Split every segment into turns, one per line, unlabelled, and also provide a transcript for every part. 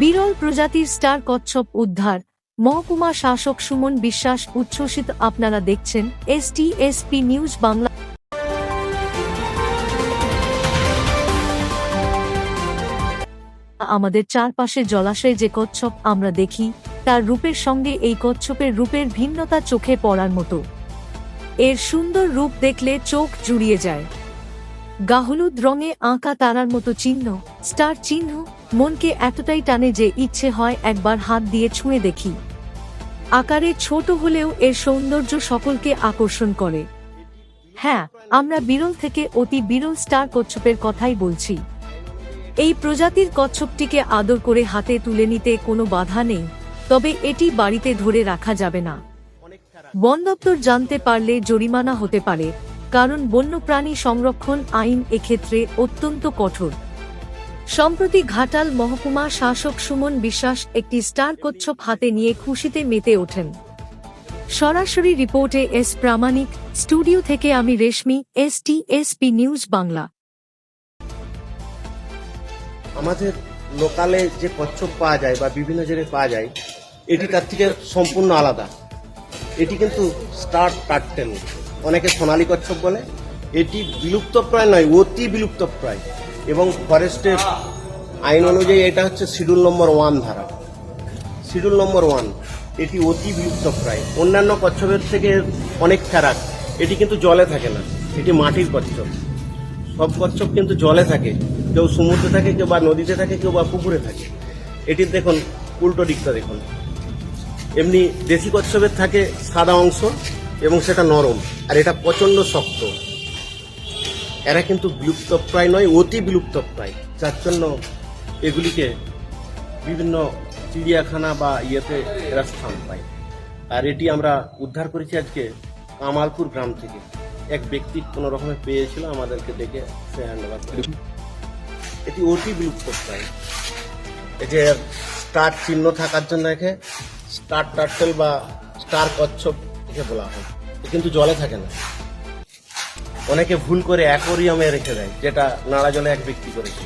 বিরল প্রজাতির স্টার কচ্ছপ উদ্ধার। মহকুমা শাসক সুমন বিশ্বাস উচ্ছ্বসিত আপনারা দেখছেন এস এসটিএসপি নিউজ বাংলা। আমাদের চারপাশে জলাশয়ে যে কচ্ছপ আমরা দেখি, তার রূপের সঙ্গে এই কচ্ছপের রূপের ভিন্নতা চোখে পড়ার মতো। এর সুন্দর রূপ দেখলে চোখ জুড়িয়ে যায়। গাহলুদ রঙে আঁকা তারার মতো চিহ্ন, স্টার চিহ্ন মনকে এতটাই টানে যে ইচ্ছে হয় একবার হাত দিয়ে ছুঁয়ে দেখি। আকারে ছোট হলেও এর সৌন্দর্য সকলকে আকর্ষণ করে। হ্যাঁ আমরা বিরল থেকে অতি বিরল স্টার কচ্ছপের কথাই বলছি। এই প্রজাতির কচ্ছপটিকে আদর করে হাতে তুলে নিতে কোনো বাধা নেই, তবে এটি বাড়িতে ধরে রাখা যাবে না। বন দপ্তর জানতে পারলে জরিমানা হতে পারে, কারণ বন্যপ্রাণী সংরক্ষণ আইন এক্ষেত্রে অত্যন্ত কঠোর। সম্প্রতি ঘাটাল মহকুমা শাসক সুমন বিশ্বাস একটি স্টার কচ্ছপ হাতে নিয়ে খুশিতে মেতে ওঠেন। সরাসরি রিপোর্টে এস প্রামাণিক, স্টুডিও থেকে আমি Reshmi, S T S P news Bangla.
আমাদের লোকালে যে কচ্ছপ পাওয়া যায় বা বিভিন্ন জায়গায় পাওয়া যায়, এটি তার থেকে সম্পূর্ণ আলাদা। এটি কিন্তু স্টার টার্টেল। অনেকে সোনালী কচ্ছপ বলে এটি বিলুপ্তপ্রায় নয়, অতি বিলুপ্তপ্রায়। এবং ফরেস্টের আইন অনুযায়ী এটা হচ্ছে শিডিউল নম্বর ওয়ান ধারা। শিডিউল নম্বর ওয়ান, এটি অতি বিলুপ্তপ্রায়। অন্যান্য কচ্ছপের থেকে অনেক ফেরাক এটি কিন্তু জলে থাকে না, এটি মাটির কচ্ছপ। সব কচ্ছপ কিন্তু জলে থাকে, কেউ সমুদ্রে থাকে, কেউ বা নদীতে থাকে, কেউ বা পুকুরে থাকে। এটির দেখুন, উল্টো দিকটা দেখুন। এমনি দেশি কচ্ছপের থাকে সাদা অংশ এবং সেটা নরম, আর এটা প্রচণ্ড শক্ত। এরা কিন্তু বিলুপ্তপ্রায় নয়, অতি বিলুপ্তপ্রায়। যার জন্য এগুলিকে বিভিন্ন চিড়িয়াখানা বা ইয়েতে এরা স্থান পায়। আর এটি আমরা উদ্ধার করেছি আজকে কামালপুর গ্রাম থেকে। এক ব্যক্তি কোনো রকমে পেয়েছিল, আমাদেরকে ডেকে সে হ্যান্ড ওভার করে এটি অতি বিলুপ্ত প্রায় এই যে স্টার চিহ্ন থাকার জন্য একে স্টার টার্টেল বা স্টার কচ্ছপ একে বলা হয়। কিন্তু জলে থাকে না। অনেকে ভুল করে অ্যাকোরিয়ামে রেখে দেয়, যেটা নাড়া জলে এক ব্যক্তি করেছে।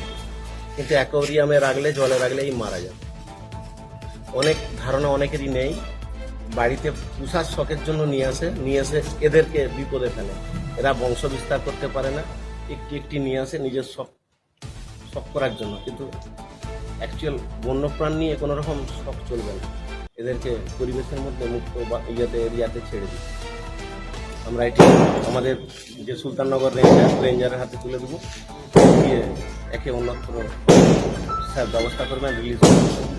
কিন্তু অ্যাকোরিয়ামে রাখলে, জলে রাখলেই মারা যায় অনেক ধারণা অনেকেরই নেই। বাড়িতে পুষার শখের জন্য নিয়ে আসে, নিয়ে এসে এদেরকে বিপদে ফেলে। এরা বংশ বিস্তার করতে পারে না। একটি একটি নিয়ে আসে, নিজের শখ শখ করার জন্য। কিন্তু অ্যাকচুয়াল বন্যপ্রাণ নিয়ে কোনো রকম শখ চলবে না। এদেরকে পরিবেশের মধ্যে মুক্ত বা ইয়েতে, এরিয়াতে ছেড়ে দিই আমরা এটি আমাদের যে সুলতাননগর রেঞ্জার, রেঞ্জারের হাতে তুলে দেবো। দিয়ে একে অন্যত্র ব্যবস্থা করবেন রিলিজ করবেন।